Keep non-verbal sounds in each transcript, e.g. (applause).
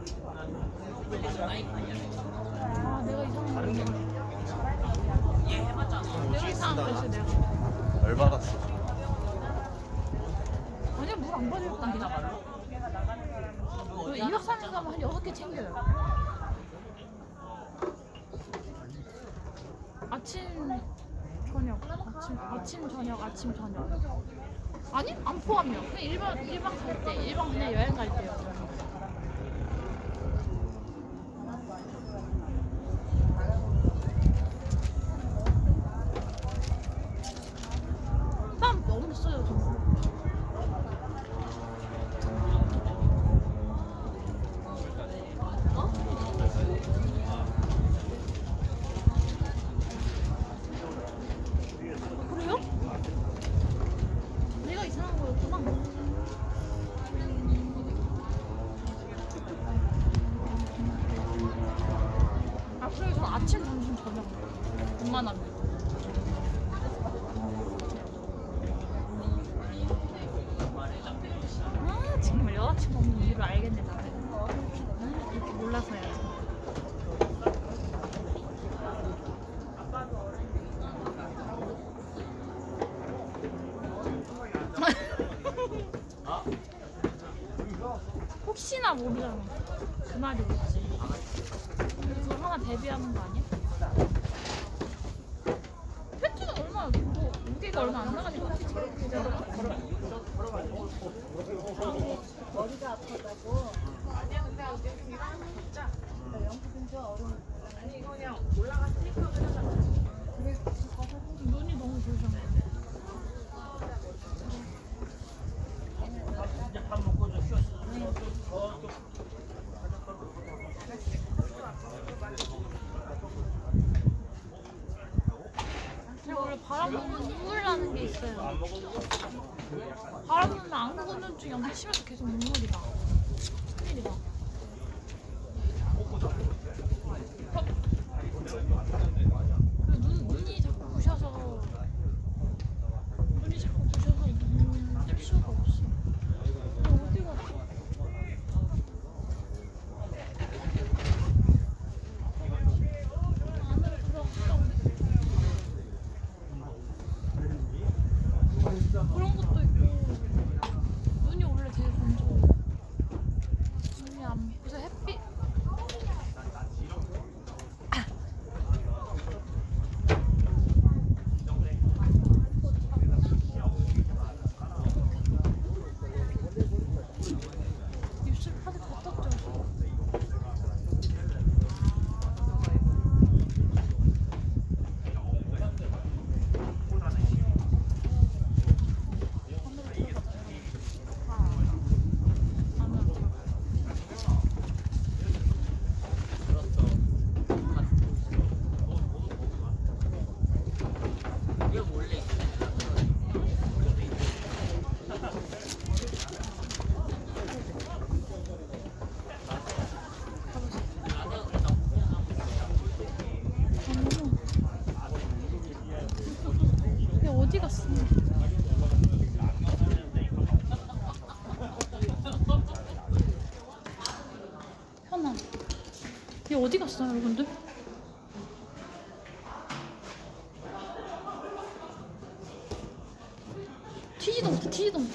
아 내가 이상한 거 내가 이상한 거 했어 내가 열 받았어. 아니야 물 안 받을 건데 너 2박 3일 가면 한 6개 챙겨요. 아침 저녁 아침 저녁 아침 저녁. 아니 안 포함이요. 그냥 일반 일반 갈때 일반 그냥 여행 갈 때요. 땀 너무 써요 정말 어? 그래요? 내가 이상한 거였구나. 아, 그래서 저 아침, 점심, 저녁. 웬만하면. 아, 정말 여자친구 없는 이유를 알겠네, 나는. 아, 이렇게 몰라서야. (laughs) 혹시나 모르잖아. 그 말이 있지. 그거 하나 대비하는 거 아니야? 팬츠는 얼마, 뭐, 무게가 얼마 안 나가니까 팬츠 되잖아. 눈이 너무 조심해. 제가 원래 바람 불면 눈물 나는 게 있어요. 바람 불면 안구 건조증이 엄청 심해서 계속 눈물이 나. 큰일이다. 그 눈, 눈이 자꾸 부셔서 눈이 자꾸 부셔서 눈뜰 수가 없어. 너 어디 갔어? 안으로 들어갔다. 그런 것도 있고 눈이 원래 되게 건조해 눈이 안 그래서 햇빛 입술 파데 버떡져서 안으로 들어갔다 안으로 들어갔다 얘 어디 갔어? 현아. 얘 어디 갔어, 여러분들? 튀지도 못해, 튀지도 못해.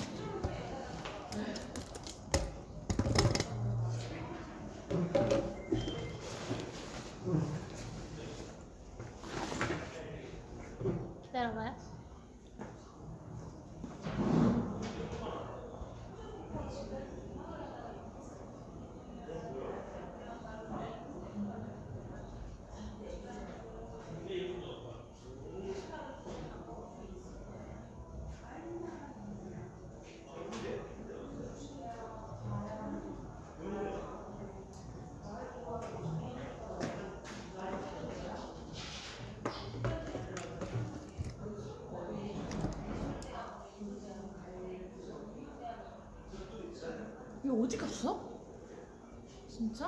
기다려봐요. 얘 어디 갔어? 진짜?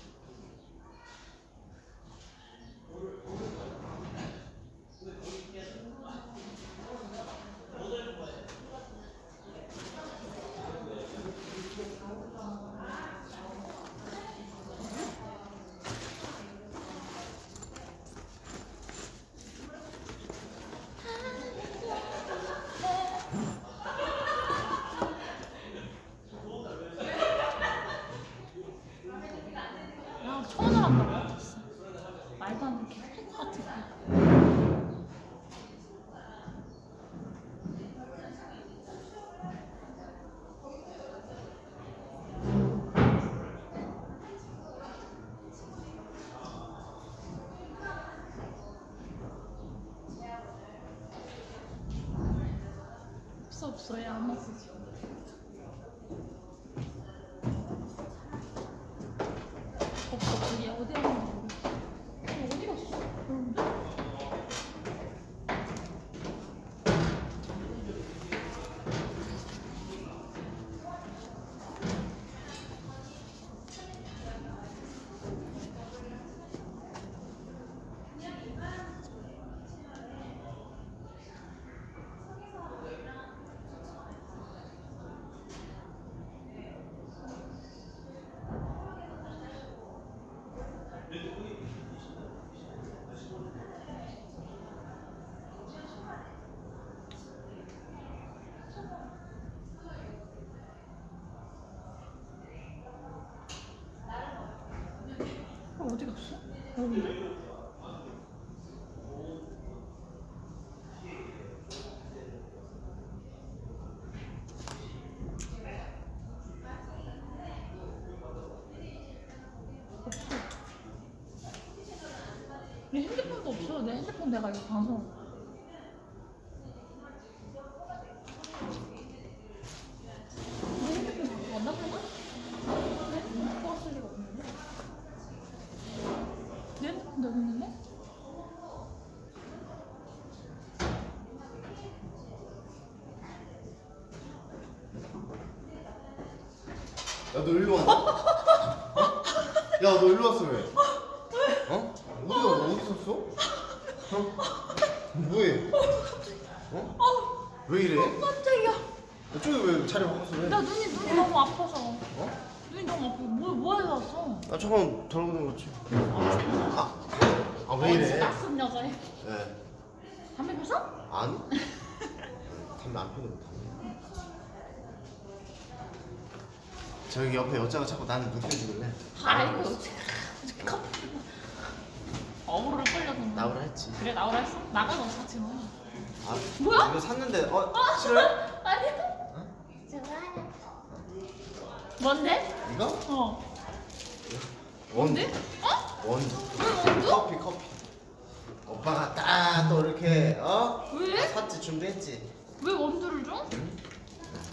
없어 없어 얘안 왔어 지금. 없어 없어 얘 어디 갔는지 모르겠어. 얘 어디 갔어? 그런데? 어, 어디 갔어? 그런데? 없어. 내 핸드폰도 없어. 내 핸드폰 내가 이거 방송. 내 핸드폰 갖고 왔나 보네? 네? 갖고 왔을 리가 없는데? 내 핸드폰 여기 있는데? 야 너 일로 와. 어? 야 너 일로 왔어 왜? 어? 어디가 어디 있었어? 어? 뭐해? 어? 왜 이래? 깜짝이야. 저기 왜 자리 바꿨어 왜? 나 눈이 눈이 너무 아파서. 어? 눈이 너무 아파. 뭐 뭐해서 왔어? 나 저건 덜고 거지. 아, 아 왜 이래? 낯선 여자애. 예. 담배 피웠어? 아니? 담배 안 피우는 거. 저기 옆에 여자가 자꾸 나는 느껴지길래 아이고. 커피. 어부를 끌려던데. 나오라 했지. 그래 나오라 했어? 나가서 같이 뭐. 아, 뭐야? 이거 샀는데 어 싫어요? 아니야. 좋아요. 뭔데? 이거? 어. 원. 뭔데? 어? 원. 왜 원두? 커피 커피. 오빠가 딱 또 이렇게 어 왜? 샀지 준비했지. 왜 원두를 줘?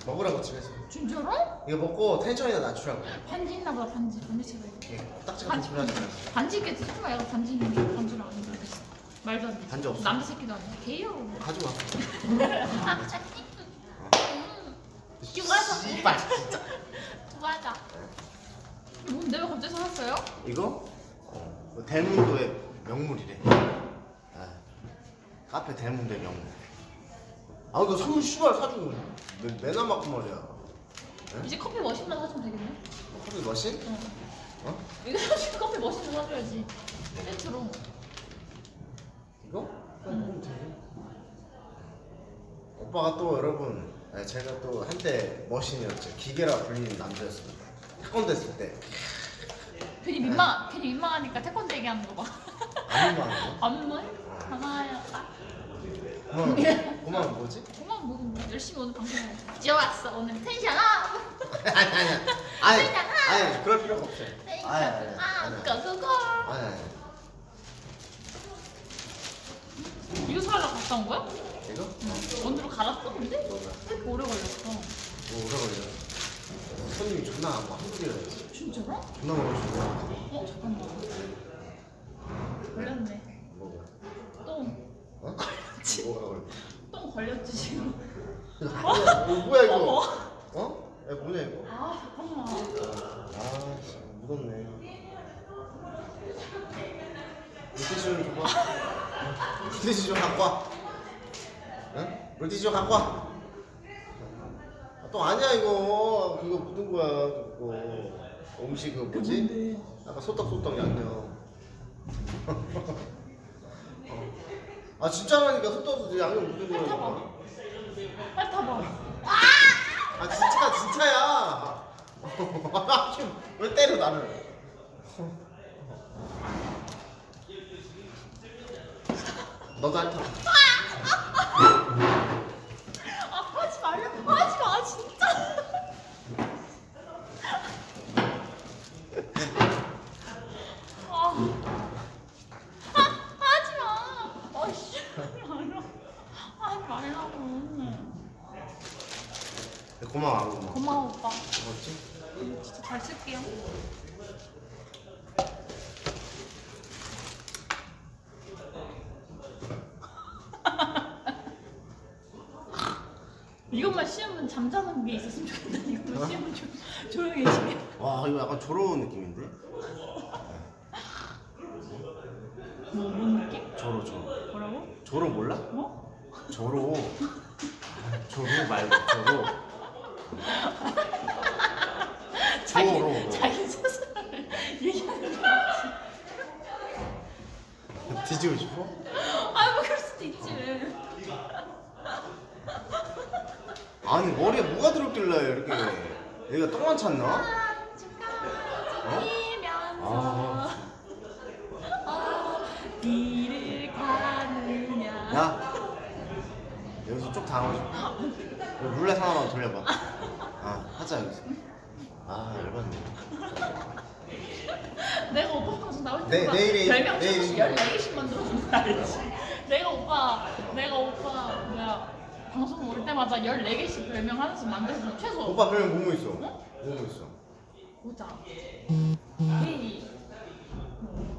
먹으라고 집에서. 진짜로? 이거 먹고 텐션이나 낮추라고. 반지 있나 보다 반지 반지 채가 이게 딱지 같은 반지 소리 하지 마. 반지 있겠지 설마 얘가 반지 있는 반지를 안 입었겠어 말도 안 돼. 반지 없어. 남자 새끼도 아니야. 개요. 가져와. 좋아서. 씨발 진짜. 좋아하자. 뭔데 왜 갑자기 사왔어요? 이거 어, 뭐 대문도의 명물이래. 아, 카페 대문도의 명물. 아 이거 선물 씨발 사주고 매- 매나 맞고 말이야. 이제 커피 머신만 사주면 되겠네. 어, 커피 머신? 어. 어? 이거 사실 커피 머신을 사줘야지. 세트로. 이거? 그럼 되지. 오빠가 또 여러분 아, 제가 또 한때 머신이었죠. 기계라 불리는 남자였습니다. 태권도 했을 때 괜히 민망 괜히 민망하니까 태권도 얘기하는 거 봐. 아니만 거. 안물 하 그만 그만 뭐지? 정말 뭐, 뭐 열심히 오늘 방송해야지. 좋았어 오늘 텐션 업. 아니 아니 아니 아니 (laughs) 그럴 필요가 없어요. 텐션 아니 아니 아니 업. 고고고. 아니 아니 이거 사러 갔다 온 거야? 이거? 원두로 갈았어 근데? 뭐가? 왜 이렇게 오래 걸렸어? 뭐 오래 걸려. 손님이 존나 뭐 한국이라 진짜로? 존나 먹어주고 어 잠깐만. 걸렸네. 뭐가? 똥. 어? 뭐가 걸려? 똥 걸렸지 지금. 어? 뭐야 이거? 어? 야 뭐냐 이거? 아 잠깐만. 아 씨. 묻었네. 물티슈 좀 줘봐. 물티슈 좀 갖고 와. 응? 물티슈 좀 갖고 와. 아, 또 아니야 이거 그거 묻은 거야 그거 음식 그 뭐지? 아까 소떡소떡 양념. (laughs) 어. 아 진짜라니까 소떡소떡 양념 묻은 거야. 빨리 타봐. 아 진짜가 진짜야. (laughs) 아, 왜 때려 나를? 너도 할 타. 아 하지 말라고 하지 마 진짜. 아, 아 하지 마. 아씨 하지 말라. 하지 말라고. 고마워 안 고마워. 고마워 오빠. 고맙지? 진짜 잘 쓸게요. 이것만 씌우면 잠자는 게 있었으면 좋겠다. 이것만 씌우면 조, 조용해지게. 와 이거 약간 조로운 느낌인데? 뭐, 뭔 느낌? 조로 조로. 뭐라고? 조로 몰라? 뭐? 조로. 조로 말고 조로. 자기, 조로. 자기 스스로를 얘기하는 거 뒤지고 싶어? 아, 뭐 그럴 수도 있지. 아니 머리에 뭐가 들었길래 이렇게 여기가 똥만 찼나? 어? 이면서 어디를 가느냐 야 여기서 쭉 당하고 싶어. 룰렛 하나만 돌려봐. 아 하자 여기서. 아 열받네. 내가 오빠 방송 나올 네, 때마다 내일이- 별명 내일이- 14개씩 만들어준다 알지? 내가 오빠 내가 오빠 뭐야 방송 올 때마다 14개씩 별명 하나씩 만들어줘 최소 오빠 별명 뭐뭐 있어? 어? 뭐뭐 있어? 보자 헤이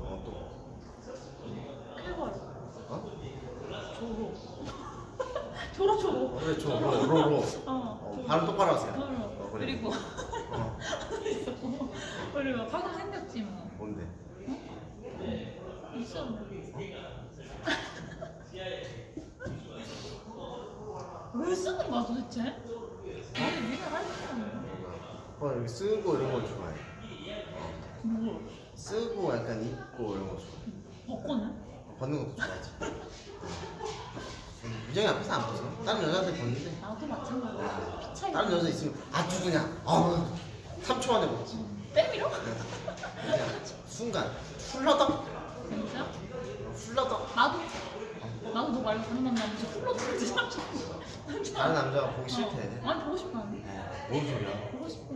어 또? 쾌걸 어? 조로 (laughs) 조로 조로 어, 그래 저 로, 로, 로. 어, 어, 조로. 발음 똑바로 하세요 어, 그래. 그리고 어, 있었고 (laughs) 그리고 방금 생겼지 뭐 뭔데? 있어 왜 쓰는 거야 도대체? 아니 네가 할 거야 오빠 여기 쓰고 이런 거 좋아해. 뭐 쓰고 약간 입고 이런 거 좋아해. 벗고는? 벗는 것도 좋아하지. 유정이 앞에서 안 벗어 다른 여자들 벗는데. 나도 마찬가지야. 피 차이 다른 여자 있으면 아 누구냐 어 3초 안에 벗지. 때밀어? 그냥 순간 훌러덕 진짜? 훌러덕 나도. 나도 너 말고 다른 남자 무슨 풀로 들지 다른 남자가 보기 싫대. 아니 보고 싶어. 뭔 소리야? 보고 싶어